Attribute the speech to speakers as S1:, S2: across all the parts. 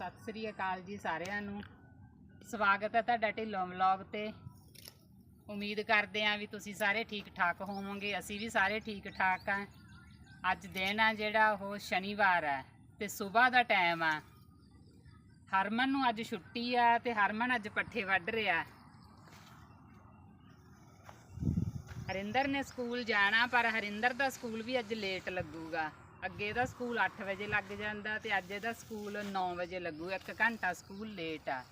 S1: ਸਤਿ ਸ੍ਰੀ ਅਕਾਲ ਜੀ ਸਾਰਿਆਂ ਨੂੰ। ਸਵਾਗਤ ਹੈ ਤੁਹਾਡਾ ਢਿੱਲੋਂ ਵਲੌਗ ਤੇ। ਉਮੀਦ ਕਰਦੇ ਹਾਂ ਵੀ ਤੁਸੀਂ ਸਾਰੇ ਠੀਕ ਠਾਕ ਹੋਵੋਗੇ। ਅਸੀਂ ਵੀ ਸਾਰੇ ਠੀਕ ਠਾਕ ਆ ਅੱਜ ਦਿਨ ਆ ਜਿਹੜਾ, ਉਹ ਸ਼ਨੀਵਾਰ ਹੈ ਤੇ ਸਵੇਰ ਦਾ ਟਾਈਮ ਆ। ਹਰਮਨ ਨੂੰ ਅੱਜ ਛੁੱਟੀ ਆ ਤੇ ਹਰਮਨ ਅੱਜ ਪੱਠੇ ਵੱਢ ਰਿਹਾ। ਹਰਿੰਦਰ ਨੇ ਸਕੂਲ ਜਾਣਾ, ਪਰ ਹਰਿੰਦਰ ਦਾ ਸਕੂਲ ਵੀ ਅੱਜ ਲੇਟ ਲੱਗੂਗਾ। ਅੱਗੇ ਦਾ ਸਕੂਲ 8 ਵਜੇ ਲੱਗ ਜਾਂਦਾ ਤੇ ਅੱਜ ਇਹਦਾ ਸਕੂਲ 9 ਵਜੇ ਲੱਗੂ ਇੱਕ ਘੰਟਾ ਸਕੂਲ ਲੇਟ ਆ।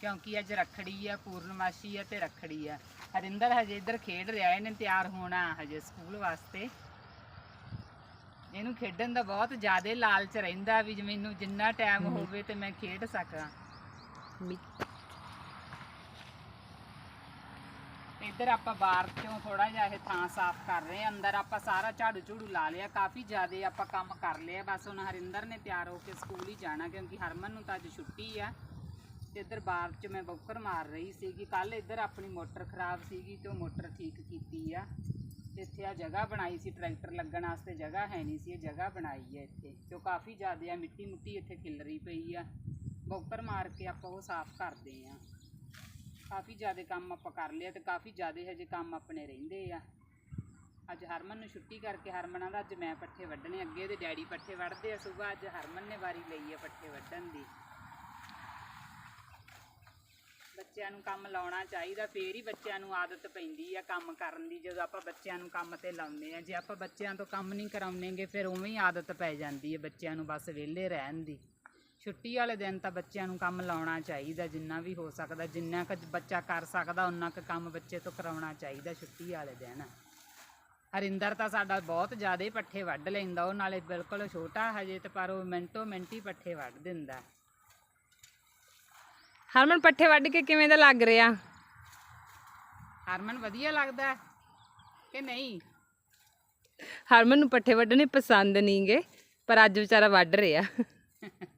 S1: ਕਿਉਂਕਿ ਅੱਜ ਰੱਖੜੀ ਆ ਪੂਰਨਮਾਸ਼ੀ ਆ ਤੇ ਰੱਖੜੀ ਆ। ਹਰਿੰਦਰ ਹਜੇ ਇੱਧਰ ਖੇਡ ਰਿਹਾ ਇਹਨੇ ਤਿਆਰ ਹੋਣਾ ਹਜੇ ਸਕੂਲ ਵਾਸਤੇ। ਇਹਨੂੰ ਖੇਡਣ ਦਾ ਬਹੁਤ ਜ਼ਿਆਦਾ ਲਾਲਚ ਰਹਿੰਦਾ ਵੀ ਮੈਨੂੰ ਜਿੰਨਾ ਟਾਈਮ ਹੋਵੇ ਤੇ ਮੈਂ ਖੇਡ ਸਕਾਂ। ਇੱਧਰ ਆਪਾਂ ਬਾਹਰ ਚੋਂ ਥੋੜਾ ਜਿਹਾ ਇਹ ਥਾਂ ਸਾਫ਼ ਕਰ ਰਹੇ ਆ ਅੰਦਰ ਆਪਾਂ ਸਾਰਾ ਝਾੜੂ ਝੂੜੂ ਲਾ ਲਿਆ, ਕਾਫੀ ਜ਼ਿਆਦਾ ਆਪਾਂ ਕੰਮ ਕਰ ਲਿਆ। ਬਸ ਹੁਣ ਹਰਿੰਦਰ ਨੇ ਤਿਆਰ ਹੋ ਕੇ ਸਕੂਲ ਹੀ ਜਾਣਾ, ਕਿਉਂਕਿ ਹਰਮਨ ਨੂੰ ਤਾਂ ਅੱਜ ਛੁੱਟੀ ਆ। ਤੇ ਇੱਧਰ ਬਾਹਰ 'ਚ ਮੈਂ ਬੌਕਰ ਮਾਰ ਰਹੀ ਸੀਗੀ। ਕੱਲ ਇੱਧਰ ਆਪਣੀ ਮੋਟਰ ਖਰਾਬ ਸੀਗੀ ਤੇ ਉਹ ਮੋਟਰ ਠੀਕ ਕੀਤੀ ਆ। ਤੇ ਇੱਥੇ ਆ ਜਗ੍ਹਾ ਬਣਾਈ ਸੀ, ਟਰੈਕਟਰ ਲੱਗਣ ਵਾਸਤੇ ਜਗ੍ਹਾ ਹੈ ਨਹੀਂ ਸੀ, ਇਹ ਜਗ੍ਹਾ ਬਣਾਈ ਹੈ ਇੱਥੇ। ਤੇ ਉਹ ਕਾਫੀ ਜ਼ਿਆਦਾ ਆ ਮਿੱਟੀ ਮੁੱਟੀ ਇੱਥੇ ਖਿਲਰੀ ਪਈ ਆ। ਬੌਕਰ ਮਾਰ ਕੇ ਆਪਾਂ ਉਹ ਸਾਫ਼ ਕਰਦੇ ਆ ਕਾਫੀ ਜ਼ਿਆਦਾ ਕੰਮ ਆਪਾਂ ਕਰ ਲਿਆ ਤੇ ਕਾਫੀ ਜ਼ਿਆਦਾ ਹਜੇ ਕੰਮ ਆਪਣੇ ਰਹਿੰਦੇ ਆ। ਅੱਜ ਹਰਮਨ ਨੂੰ ਛੁੱਟੀ ਕਰਕੇ ਹਰਮਨਾਂ ਦਾ ਅੱਜ ਮੈਂ ਪੱਠੇ ਵੱਢਣੇ, ਅੱਗੇ ਦੇ ਡੈਡੀ ਪੱਠੇ ਵੱਢਦੇ ਆ ਸਵੇਰ ਅੱਜ ਹਰਮਨ ਨੇ ਵਾਰੀ ਲਈ ਆ ਪੱਠੇ ਵੱਢਣ ਦੀ। ਬੱਚਿਆਂ ਨੂੰ ਕੰਮ ਲਾਉਣਾ ਚਾਹੀਦਾ, ਫੇਰ ਹੀ ਬੱਚਿਆਂ ਨੂੰ ਆਦਤ ਪੈਂਦੀ ਆ ਕੰਮ ਕਰਨ ਦੀ, ਜਦੋਂ ਆਪਾਂ ਬੱਚਿਆਂ ਨੂੰ ਕੰਮ ਤੇ ਲਾਉਂਦੇ ਆ। ਜੇ ਆਪਾਂ ਬੱਚਿਆਂ ਤੋਂ ਕੰਮ ਨਹੀਂ ਕਰਾਉਣੇਗੇ ਫਿਰ ਉਵੇਂ ਹੀ ਆਦਤ ਪੈ ਜਾਂਦੀ ਹੈ ਬੱਚਿਆਂ ਨੂੰ ਬਸ ਵਿਹਲੇ ਰਹਿਣ ਦੀ। ਛੁੱਟੀ ਵਾਲੇ ਦਿਨ ਤਾਂ ਬੱਚਿਆਂ ਨੂੰ ਕੰਮ ਲਾਉਣਾ ਚਾਹੀਦਾ ਜਿੰਨਾ ਵੀ ਹੋ ਸਕਦਾ ਜਿੰਨਾ ਕੁ ਬੱਚਾ ਕਰ ਸਕਦਾ ਉਨਾ ਕੁ ਕੰਮ ਬੱਚੇ ਤੋਂ ਕਰਾਉਣਾ ਚਾਹੀਦਾ ਛੁੱਟੀ ਵਾਲੇ ਦਿਨ। ਹਰਿੰਦਰ ਤਾਂ ਸਾਡਾ ਬਹੁਤ ਜ਼ਿਆਦਾ ਹੀ ਪੱਠੇ ਵੱਢ ਲੈਂਦਾ ਉਹ ਨਾਲੇ ਬਿਲਕੁਲ ਛੋਟਾ ਹਜੇ ਤੇ ਪਰ ਉਹ ਮਿੰਟੋ ਮਿੰਟ ਹੀ ਪੱਠੇ ਵੱਢ ਦਿੰਦਾ।
S2: ਹਰਮਨ ਪੱਠੇ ਵੱਢ ਕੇ ਕਿਵੇਂ ਦਾ ਲੱਗ ਰਿਹਾ?
S1: ਹਰਮਨ ਵਧੀਆ ਲੱਗਦਾ ਕਿ ਨਹੀਂ?
S2: ਹਰਮਨ ਨੂੰ ਪੱਠੇ ਵੱਢਣੇ ਪਸੰਦ ਨਹੀਂਗੇ ਪਰ ਅੱਜ ਵਿਚਾਰਾ ਵੱਢ ਰਿਹਾ।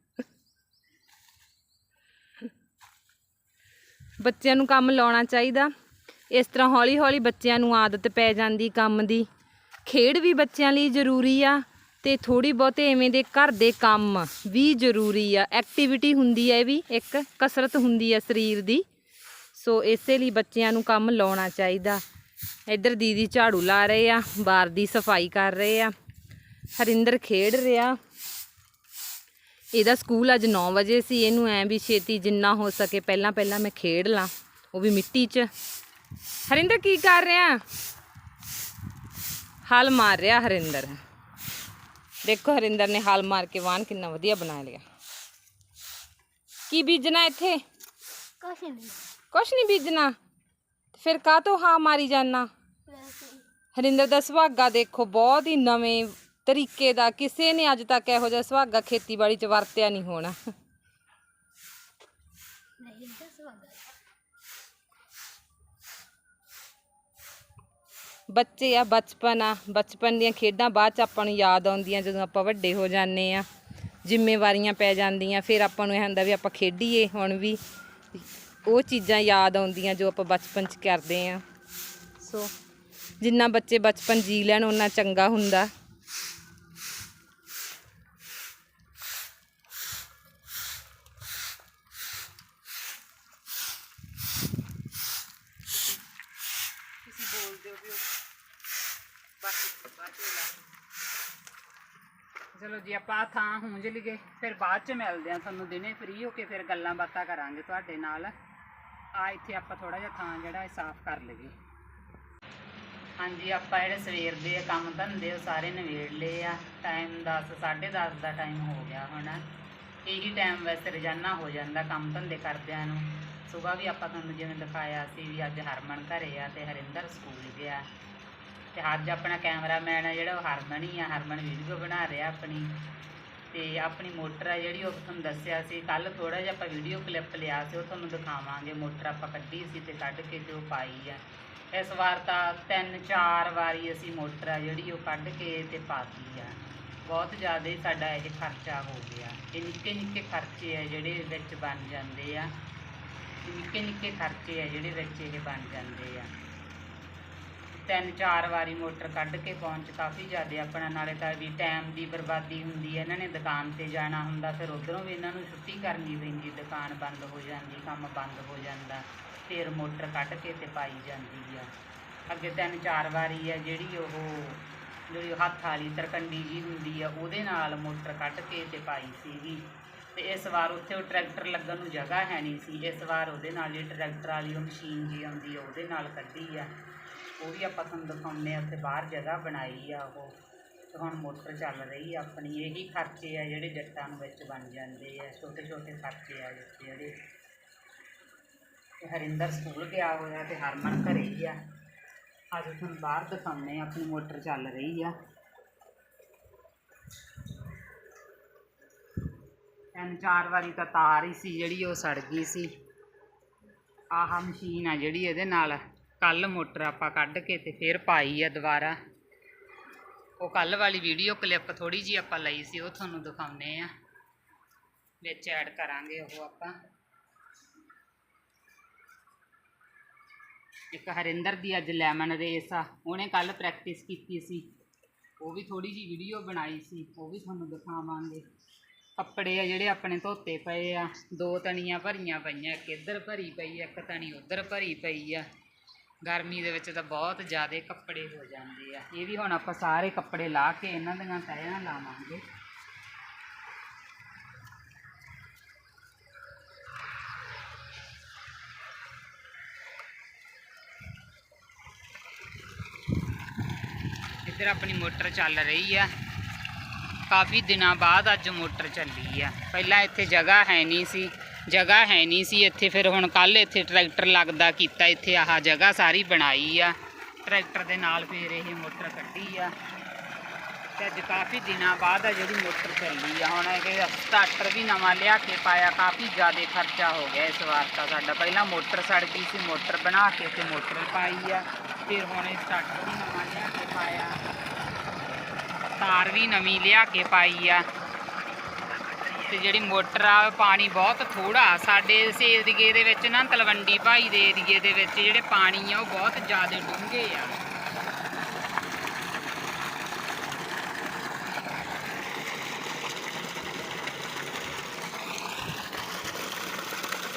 S2: ਬੱਚਿਆਂ ਨੂੰ ਕੰਮ ਲਾਉਣਾ ਚਾਹੀਦਾ। ਇਸ ਤਰ੍ਹਾਂ ਹੌਲੀ ਹੌਲੀ ਬੱਚਿਆਂ ਨੂੰ ਆਦਤ ਪੈ ਜਾਂਦੀ ਕੰਮ ਦੀ। ਖੇਡ ਵੀ ਬੱਚਿਆਂ ਲਈ ਜ਼ਰੂਰੀ ਆ ਤੇ ਥੋੜੀ ਬਹੁਤੇ ਐਵੇਂ ਦੇ ਘਰ ਦੇ ਕੰਮ ਵੀ ਜ਼ਰੂਰੀ ਆ। ਐਕਟੀਵਿਟੀ ਹੁੰਦੀ ਹੈ ਵੀ, ਇੱਕ ਕਸਰਤ ਹੁੰਦੀ ਹੈ ਸਰੀਰ ਦੀ। ਸੋ ਇਸੇ ਲਈ ਬੱਚਿਆਂ ਨੂੰ ਕੰਮ ਲਾਉਣਾ ਚਾਹੀਦਾ। ਇੱਧਰ ਦੀਦੀ ਝਾੜੂ ਲਾ ਰਹੇ ਆ ਬਾਰ ਦੀ ਸਫ਼ਾਈ ਕਰ ਰਹੇ ਆ। ਹਰਿੰਦਰ ਖੇਡ ਰਿਹਾ। ਇਹਦਾ ਸਕੂਲ ਅੱਜ 9 ਵਜੇ ਸੀ ਇਹਨੂੰ ਐ ਵੀ ਛੇਤੀ ਜਿੰਨਾ ਹੋ ਸਕੇ ਪਹਿਲਾਂ ਪਹਿਲਾਂ ਮੈਂ ਖੇਡ ਲਾਂ ਉਹ ਵੀ ਮਿੱਟੀ 'ਚ। ਹਰਿੰਦਰ ਕੀ ਕਰ ਰਿਹਾ? ਹਲ ਮਾਰ ਰਿਹਾ ਹਰਿੰਦਰ। ਦੇਖੋ ਹਰਿੰਦਰ ਨੇ ਹਲ ਮਾਰ ਕੇ ਵਾਹਨ ਕਿੰਨਾ ਵਧੀਆ ਬਣਾ ਲਿਆ। ਕੀ ਬੀਜਣਾ ਇੱਥੇ?
S3: ਕੁਛ ਨਹੀਂ।
S2: ਕੁਛ ਨਹੀਂ ਬੀਜਣਾ। ਫਿਰ ਕਾਹ ਤੋਂ ਹਾਂ ਮਾਰੀ
S3: ਹੀ।
S2: ਹਰਿੰਦਰ ਦਾ ਸੁਹਾਗਾ ਦੇਖੋ ਬਹੁਤ ਹੀ ਨਵੇਂ ਤਰੀਕੇ ਦਾ ਕਿਸੇ ਨੇ ਅੱਜ ਤੱਕ ਇਹੋ ਜਿਹਾ ਸੁਹਾਗਾ ਖੇਤੀਬਾੜੀ 'ਚ ਵਰਤਿਆ ਨਹੀਂ ਹੋਣਾ।
S3: ਨਹੀਂ
S2: ਬੱਚੇ ਆ ਬਚਪਨ ਆ ਬਚਪਨ ਦੀਆਂ ਖੇਡਾਂ ਬਾਅਦ 'ਚ ਆਪਾਂ ਨੂੰ ਯਾਦ ਆਉਂਦੀਆਂ ਜਦੋਂ ਆਪਾਂ ਵੱਡੇ ਹੋ ਜਾਂਦੇ ਆ। ਜ਼ਿੰਮੇਵਾਰੀਆਂ ਪੈ ਜਾਂਦੀਆਂ ਫਿਰ ਆਪਾਂ ਨੂੰ ਇਹ ਹੁੰਦਾ ਵੀ ਆਪਾਂ ਖੇਡੀਏ ਹੁਣ ਵੀ। ਉਹ ਚੀਜ਼ਾਂ ਯਾਦ ਆਉਂਦੀਆਂ ਜੋ ਆਪਾਂ ਬਚਪਨ 'ਚ ਕਰਦੇ ਆ। ਸੋ ਜਿੰਨਾ ਬੱਚੇ ਬਚਪਨ ਜੀ ਲੈਣ ਉਹਨਾਂ ਚੰਗਾ ਹੁੰਦਾ
S1: ਤੁਸੀਂ ਬੋਲ ਦਿਓ ਵੀ ਉਹ ਬਾਕੀ ਬਾਅਦ ਚ ਲਾ ਚਲੋ ਜੀ, ਆਪਾਂ ਆਹ ਥਾਂ ਹੁੰਜ ਲਈਏ, ਫਿਰ ਬਾਅਦ ਚ ਮਿਲਦੇ ਆ ਤੁਹਾਨੂੰ, ਦਿਨੇ ਫ੍ਰੀ ਹੋ ਕੇ ਫਿਰ ਗੱਲਾਂ ਬਾਤਾਂ ਕਰਾਂਗੇ ਤੁਹਾਡੇ ਨਾਲ। ਆ ਇੱਥੇ ਆਪਾਂ ਥੋੜਾ ਜਿਹਾ ਥਾਂ ਜਿਹੜਾ ਇਹ ਸਾਫ਼ ਕਰ ਲਈਏ। ਹਾਂਜੀ, ਆਪਾਂ ਜਿਹੜੇ ਸਵੇਰ ਦੇ ਕੰਮ ਧੰਦੇ ਉਹ ਸਾਰੇ ਨਵੇੜ ਲਏ ਆ। ਟਾਈਮ 10 10:30 ਦਾ ਟਾਈਮ ਹੋ ਗਿਆ ਹੁਣ। ਇਹੀ ਟਾਈਮ ਵੈਸੇ ਰੋਜ਼ਾਨਾ ਹੋ ਜਾਂਦਾ ਕੰਮ ਧੰਦੇ ਕਰਦਿਆਂ ਨੂੰ। ਸਵੇਰ ਵੀ ਆਪਾਂ ਤੁਹਾਨੂੰ ਜਿਵੇਂ ਦਿਖਾਇਆ ਸੀ ਵੀ ਅੱਜ ਹਰਮਨ ਘਰੇ ਆ ਤੇ ਹਰਿੰਦਰ ਸਕੂਲ ਗਿਆ। ਤੇ ਅੱਜ ਆਪਣਾ ਕੈਮਰਾਮੈਨ ਆ ਜਿਹੜਾ ਉਹ ਹਰਮਨ ਹੀ ਆ, ਹਰਮਨ ਵੀਡੀਓ ਬਣਾ ਰਿਹਾ ਆਪਣੀ ਤੇ ਆਪਣੀ ਮੋਟਰ ਆ ਜਿਹੜੀ ਉਹ ਤੁਹਾਨੂੰ ਦੱਸਿਆ ਸੀ। ਕੱਲ ਥੋੜਾ ਜਿਹਾ ਆਪਾਂ ਵੀਡੀਓ ਕਲਿੱਪ ਲਿਆ ਸੀ, ਉਹ ਤੁਹਾਨੂੰ ਦਿਖਾਵਾਂਗੇ। ਮੋਟਰ ਆਪਾਂ ਕੱਢੀ ਸੀ ਤੇ ਕੱਢ ਕੇ ਤੇ ਉਹ ਪਾਈ ਆ। ਇਸ ਵਾਰ ਤਾਂ ਤਿੰਨ ਚਾਰ ਵਾਰੀ ਅਸੀਂ ਮੋਟਰ ਆ ਜਿਹੜੀ ਉਹ ਕੱਢ ਕੇ ਤੇ ਪਾਤੀ ਆ। ਬਹੁਤ ਜ਼ਿਆਦਾ ਸਾਡਾ ਇਹ ਖਰਚਾ ਹੋ ਗਿਆ। ਇਹ ਨਿੱਕੇ ਨਿੱਕੇ ਖਰਚੇ ਆ ਜਿਹੜੇ ਵਿੱਚ ਬਣ ਜਾਂਦੇ ਆ। ਨਿੱਕੇ ਨਿੱਕੇ ਖਰਚੇ ਆ ਜਿਹੜੇ ਵਿੱਚ ਇਹ ਬਣ ਜਾਂਦੇ ਆ। ਤਿੰਨ ਚਾਰ ਵਾਰੀ ਮੋਟਰ ਕੱਢ ਕੇ ਪਹੁੰਚ ਕਾਫੀ ਜ਼ਿਆਦਾ ਆਪਣਾ, ਨਾਲੇ ਤਾਂ ਵੀ ਟਾਈਮ ਦੀ ਬਰਬਾਦੀ ਹੁੰਦੀ ਹੈ। ਇਹਨਾਂ ਨੇ ਦੁਕਾਨ ਤੇ ਜਾਣਾ ਹੁੰਦਾ, ਫਿਰ ਉਧਰੋਂ ਵੀ ਇਹਨਾਂ ਨੂੰ ਛੁੱਟੀ ਕਰਨੀ ਪੈਂਦੀ, ਦੁਕਾਨ ਬੰਦ ਹੋ ਜਾਂਦੀ, ਕੰਮ ਬੰਦ ਹੋ ਜਾਂਦਾ, ਫਿਰ ਮੋਟਰ ਕੱਢ ਕੇ ਤੇ ਪਾਈ ਜਾਂਦੀ ਆ। ਅੱਗੇ ਤਿੰਨ ਚਾਰ ਵਾਰੀ ਆ, ਜਿਹੜੀ ਉਹ, ਜਿਹੜੀ ਹੱਥ ਵਾਲੀ ਤਰਕੰਡੀ ਜੀ ਹੁੰਦੀ ਆ, ਉਹਦੇ ਨਾਲ ਮੋਟਰ ਕੱਢ ਕੇ ਤੇ ਪਾਈ ਸੀਗੀ। ਤੇ ਇਸ ਵਾਰ ਉੱਥੇ ਉਹ ਟਰੈਕਟਰ ਲੱਗਣ ਨੂੰ ਜਗ੍ਹਾ ਹੈ ਨਹੀਂ ਸੀ। ਇਸ ਵਾਰ ਉਹਦੇ ਨਾਲ ਹੀ ਟਰੈਕਟਰ ਵਾਲੀ ਉਹ ਮਸ਼ੀਨ ਜੀ ਆਉਂਦੀ ਆ, ਉਹਦੇ ਨਾਲ ਕੱਢੀ ਆ। ਉਹ ਵੀ ਆਪਾਂ ਤੁਹਾਨੂੰ ਦਿਖਾਉਂਦੇ ਆ ਉੱਥੇ ਬਾਹਰ ਜਗ੍ਹਾ ਬਣਾਈ ਆ ਉਹ। ਤੇ ਹੁਣ ਮੋਟਰ ਚੱਲ ਰਹੀ ਆ ਆਪਣੀ, ਇਹੀ ਖਰਚੇ ਆ ਜਿਹੜੇ ਜੱਟਾਂ ਨੂੰ ਵਿੱਚ ਬਣ ਜਾਂਦੇ ਆ ਛੋਟੇ ਛੋਟੇ ਖਰਚੇ ਆ ਜਿਹੜੇ। ਤੇ ਹਰਿੰਦਰ ਸਕੂਲ ਗਿਆ ਹੋਇਆ ਤੇ ਹਰਮਨ ਘਰੇ ਹੀ ਆ। ਅੱਜ ਤੁਹਾਨੂੰ ਬਾਹਰ ਦਿਖਾਉਂਦੇ ਆ ਆਪਣੀ ਮੋਟਰ ਚੱਲ ਰਹੀ ਆ। ਤਿੰਨ ਚਾਰ ਵਾਰੀ ਤਾਂ ਤਾਰ ਹੀ ਸੀ ਜਿਹੜੀ, ਉਹ ਸੜ ਗਈ ਸੀ। ਆਹ ਮਸ਼ੀਨ ਆ ਜਿਹੜੀ ਇਹਦੇ ਨਾਲ। ਕੱਲ ਮੋਟਰ ਆਪਾਂ ਕੱਢ ਕੇ ਤੇ ਫਿਰ ਪਾਈ ਆ ਦੁਬਾਰਾ। ਉਹ ਕੱਲ ਵਾਲੀ ਵੀਡੀਓ ਕਲਿੱਪ ਥੋੜੀ ਜੀ ਆਪਾਂ ਲਈ ਸੀ, ਉਹ ਤੁਹਾਨੂੰ ਦਿਖਾਉਂਦੇ ਆ। ਵਿੱਚ ਐਡ ਕਰਾਂਗੇ ਉਹ ਆਪਾਂ। ਇੱਕ ਹਰਿੰਦਰ ਦੀ ਅੱਜ ਲੈਮਨ ਰੇਸ ਆ, ਉਹਨੇ ਕੱਲ ਪ੍ਰੈਕਟਿਸ ਕੀਤੀ ਸੀ। ਉਹ ਵੀ ਥੋੜੀ ਜੀ ਵੀਡੀਓ ਬਣਾਈ ਸੀ, ਉਹ ਵੀ ਤੁਹਾਨੂੰ ਦਿਖਾਵਾਂਗੇ। ਕੱਪੜੇ ਆ ਜਿਹੜੇ ਆਪਣੇ ਧੋਤੇ ਪਏ ਆ, ਦੋ ਤਣੀਆਂ ਭਰੀਆਂ ਪਈਆਂ, ਇੱਕ ਇੱਧਰ ਭਰੀ ਪਈ ਆ, ਇੱਕ ਤਣੀ ਉੱਧਰ ਭਰੀ ਪਈ ਆ। ਗਰਮੀ ਦੇ ਵਿੱਚ ਤਾਂ ਬਹੁਤ ਜ਼ਿਆਦਾ ਕੱਪੜੇ ਹੋ ਜਾਂਦੇ ਆ। ਇਹ ਵੀ ਹੁਣ ਆਪਾਂ ਸਾਰੇ ਕੱਪੜੇ ਲਾ ਕੇ ਇਹਨਾਂ ਦੀਆਂ ਤਹਿਆਂ ਲਾਵਾਂਗੇ। ਇੱਧਰ ਆਪਣੀ ਮੋਟਰ ਚੱਲ ਰਹੀ ਆ। ਕਾਫੀ ਦਿਨਾਂ ਬਾਅਦ ਅੱਜ ਮੋਟਰ ਚੱਲੀ ਆ। ਪਹਿਲਾਂ ਇੱਥੇ ਜਗ੍ਹਾ ਹੈ ਨਹੀਂ ਸੀ। ਜਗ੍ਹਾ ਹੈ ਨਹੀਂ ਸੀ ਇੱਥੇ। ਫਿਰ ਹੁਣ ਕੱਲ ਇੱਥੇ ਟਰੈਕਟਰ ਲੱਗਦਾ ਕੀਤਾ, ਇੱਥੇ ਆਹ ਜਗ੍ਹਾ ਸਾਰੀ ਬਣਾਈ ਆ। ਟਰੈਕਟਰ ਦੇ ਨਾਲ ਫਿਰ ਇਹ ਮੋਟਰ ਕੱਢੀ ਆ। ਤੇ ਅੱਜ ਕਾਫੀ ਦਿਨਾਂ ਬਾਅਦ ਆ ਜਿਹੜੀ ਮੋਟਰ ਚੱਲੀ ਆ। ਹੁਣ ਇਹ ਸਟਾਰਟਰ ਵੀ ਨਵਾਂ ਲਿਆ ਕੇ ਪਾਇਆ, ਕਾਫੀ ਜ਼ਿਆਦਾ ਖਰਚਾ ਹੋ ਗਿਆ ਇਸ ਵਾਰ ਤਾਂ ਸਾਡਾ। ਪਹਿਲਾਂ ਮੋਟਰ ਸੜ ਗਈ ਸੀ, ਮੋਟਰ ਬਣਾ ਕੇ ਤੇ ਮੋਟਰ ਪਾਈ ਆ। ਫਿਰ ਹੁਣ ਇਹ ਸਟਾਰਟਰ ਵੀ ਨਵਾਂ ਲਿਆ ਕੇ ਪਾਇਆ। ਤਾਰ ਵੀ ਨਵੀਂ ਲਿਆ ਕੇ ਪਾਈ ਆ। ਤੇ ਜਿਹੜੀ ਮੋਟਰ ਆ, ਪਾਣੀ ਬਹੁਤ ਥੋੜਾ ਸਾਡੇ ਇਸ ਏਰੀਏ ਦੇ ਵਿੱਚ ਨਾ, ਤਲਵੰਡੀ ਭਾਈ ਦੇ ਏਰੀਏ ਦੇ ਵਿੱਚ ਜਿਹੜੇ ਪਾਣੀ ਆ, ਉਹ ਬਹੁਤ ਜ਼ਿਆਦਾ ਡੂੰਘੇ ਆ।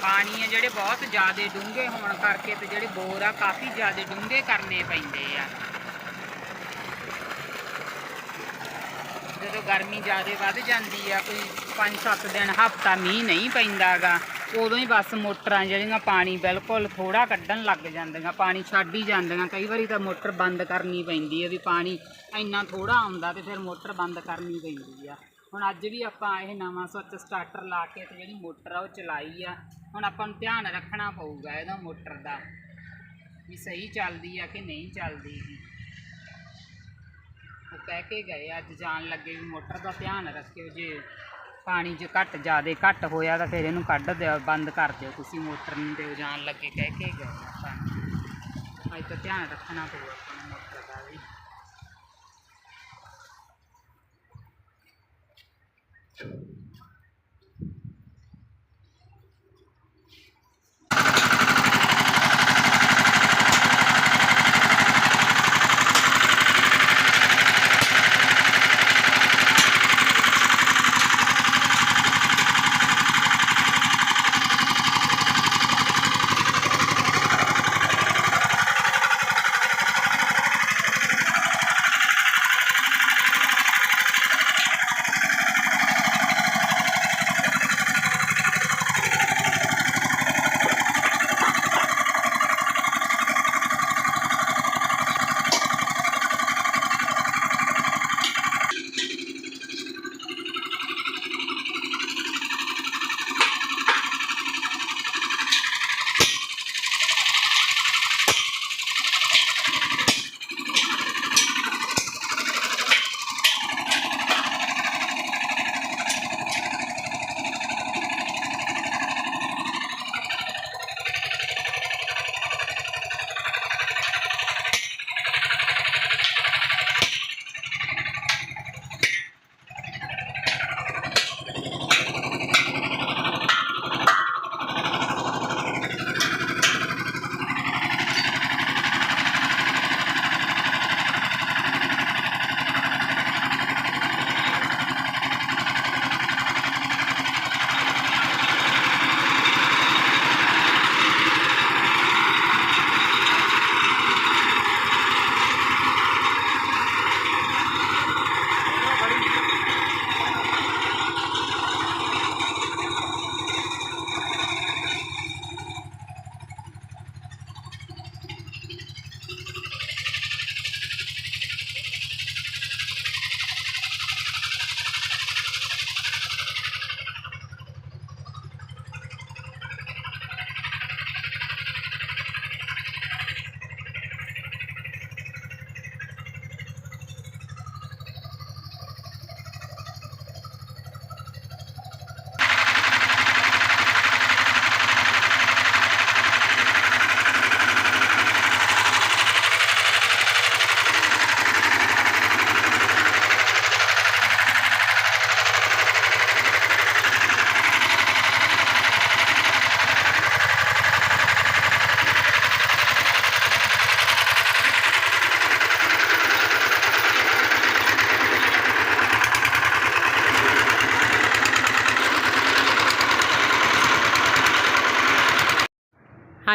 S1: ਪਾਣੀ ਆ ਜਿਹੜੇ ਬਹੁਤ ਜ਼ਿਆਦਾ ਡੂੰਘੇ ਹੋਣ ਕਰਕੇ ਤੇ ਜਿਹੜੇ ਬੋਰ ਆ, ਕਾਫੀ ਜ਼ਿਆਦਾ ਡੂੰਘੇ ਕਰਨੇ ਪੈਂਦੇ ਆ। ਜਦੋਂ ਗਰਮੀ ਜ਼ਿਆਦਾ ਵੱਧ ਜਾਂਦੀ ਆ, ਕੋਈ 5-7 ਦਿਨ ਹਫਤਾ ਮੀਂਹ ਨਹੀਂ ਪੈਂਦਾਗਾ, ਉਦੋਂ ਹੀ ਬਸ ਮੋਟਰਾਂ ਜਿਹੜੀਆਂ ਪਾਣੀ ਬਿਲਕੁਲ ਥੋੜਾ ਕੱਢਣ ਲੱਗ ਜਾਂਦੀਆਂ, ਪਾਣੀ ਛੱਡ ਹੀ ਜਾਂਦੀਆਂ। ਕਈ ਵਾਰੀ ਤਾਂ ਮੋਟਰ ਬੰਦ ਕਰਨੀ ਪੈਂਦੀ ਹੈ ਵੀ ਪਾਣੀ ਇੰਨਾ ਥੋੜਾ ਆਉਂਦਾ ਤੇ ਫਿਰ ਮੋਟਰ ਬੰਦ ਕਰਨੀ ਪੈਂਦੀ ਆ। ਹੁਣ ਅੱਜ ਵੀ ਆਪਾਂ ਇਹ ਨਵਾਂ ਸੁੱਚ ਸਟਾਰਟਰ ਲਾ ਕੇ ਤੇ ਜਿਹੜੀ ਮੋਟਰ ਆ ਉਹ ਚਲਾਈ ਆ, ਹੁਣ ਆਪਾਂ ਨੂੰ ਧਿਆਨ ਰੱਖਣਾ ਪਊਗਾ ਇਹਦਾ ਮੋਟਰ ਦਾ, ਵੀ ਸਹੀ ਚੱਲਦੀ ਆ ਕਿ ਨਹੀਂ ਚੱਲਦੀ। ਕਹਿ ਕੇ ਗਏ, ਅੱਜ ਜਾਣ ਲੱਗੇ ਵੀ ਮੋਟਰ ਦਾ ਧਿਆਨ ਰੱਖਿਓ ਜੇ ਪਾਣੀ ਜੇ ਘੱਟ, ਜ਼ਿਆਦਾ ਘੱਟ ਹੋਇਆ ਤਾਂ ਫਿਰ ਇਹਨੂੰ ਕੱਢ ਦਿਓ, ਬੰਦ ਕਰ ਦਿਓ ਤੁਸੀਂ ਮੋਟਰ ਨੂੰ, ਦਿਓ ਜਾਣ ਲੱਗੇ ਕਹਿ ਕੇ ਗਏ ਆਪਾਂ। ਅੱਜ ਤਾਂ ਧਿਆਨ ਰੱਖਣਾ ਪਊ ਆਪਾਂ ਨੂੰ ਮੋਟਰ ਦਾ ਵੀ।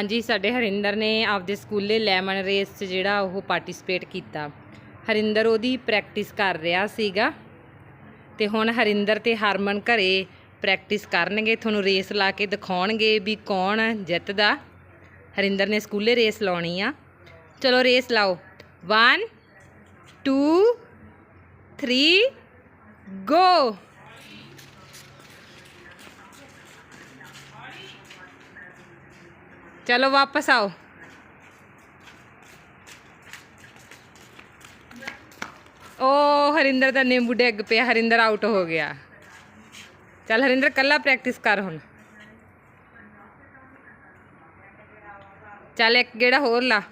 S2: ਹਾਂਜੀ, ਸਾਡੇ ਹਰਿੰਦਰ ਨੇ ਆਪਦੇ ਸਕੂਲੇ ਲੈਮਨ ਰੇਸ 'ਚ ਜਿਹੜਾ ਉਹ ਪਾਰਟਿਸਿਪੇਟ ਕੀਤਾ। ਹਰਿੰਦਰ ਉਹਦੀ ਪ੍ਰੈਕਟਿਸ ਕਰ ਰਿਹਾ ਸੀਗਾ ਤੇ ਹੁਣ ਹਰਿੰਦਰ ਤੇ ਹਰਮਨ ਘਰੇ ਪ੍ਰੈਕਟਿਸ ਕਰਨਗੇ, ਤੁਹਾਨੂੰ ਰੇਸ ਲਾ ਕੇ ਦਿਖਾਉਣਗੇ ਵੀ ਕੌਣ ਜਿੱਤਦਾ। ਹਰਿੰਦਰ ਨੇ ਸਕੂਲੇ ਰੇਸ ਲਾਉਣੀ ਆ। ਚਲੋ ਰੇਸ ਲਾਓ। 1 2 3 ਗੋ ਚਲੋ ਵਾਪਸ ਆਓ। ਓ ਹਰਿੰਦਰ ਦਾ ਨਿੰਬੂ ਡਿੱਗ ਪਿਆ, ਹਰਿੰਦਰ ਆਊਟ ਹੋ ਗਿਆ। ਚੱਲ ਹਰਿੰਦਰ ਕੱਲਾ ਪ੍ਰੈਕਟਿਸ ਕਰ ਹੁਣ। ਚੱਲ ਇੱਕ ਗੇੜਾ ਹੋਰ ਲਾ।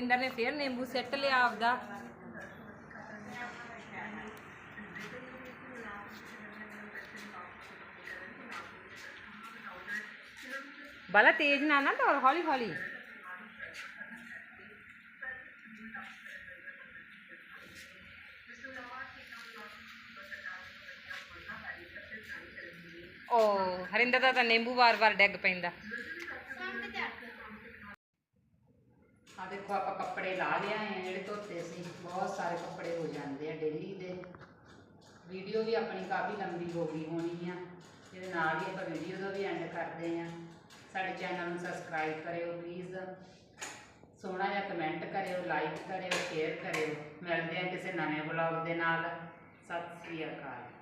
S2: ਹਰਿੰਦਰ ਨੇ ਫੇਰ ਨਿੰਬੂ ਸਿੱਟ ਲਿਆ ਆਪਦਾ। ਬਾਲਾ ਤੇਜ਼ ਨਾ ਨਾ ਦੌੜ, ਹੌਲੀ ਹੌਲੀ। ਓ, ਹਰਿੰਦਰ ਦਾ ਤਾਂ ਨਿੰਬੂ ਵਾਰ-ਵਾਰ ਡਿੱਗ ਪੈਂਦਾ।
S1: ਆ ਦੇਖੋ ਆਪਾਂ ਕੱਪੜੇ ਲਾ ਲਿਆਏ ਆ, ਜਿਹੜੇ ਧੋਤੇ ਸੀ। ਬਹੁਤ ਸਾਰੇ ਕੱਪੜੇ ਹੋ ਜਾਂਦੇ ਆ ਡੇਲੀ ਦੇ। ਵੀਡੀਓ ਵੀ ਆਪਣੀ ਕਾਫੀ ਲੰਬੀ ਹੋ ਗਈ ਹੋਣੀ ਆ। ਇਹਦੇ ਨਾਲ ਹੀ ਆਪਾਂ ਵੀਡੀਓ ਦਾ ਵੀ ਐਂਡ ਕਰਦੇ ਆ। ਸਾਡੇ ਚੈਨਲ ਨੂੰ ਸਬਸਕ੍ਰਾਈਬ ਕਰਿਓ ਪਲੀਜ਼ ਸੋਹਣਾ ਜਿਹਾ ਕਮੈਂਟ ਕਰਿਓ ਲਾਈਕ ਕਰਿਓ ਸ਼ੇਅਰ ਕਰਿਓ। ਮਿਲਦੇ ਆ ਕਿਸੇ ਨਵੇਂ ਵਲੌਗ ਦੇ ਨਾਲ। ਸਤਿ ਸ੍ਰੀ ਅਕਾਲ।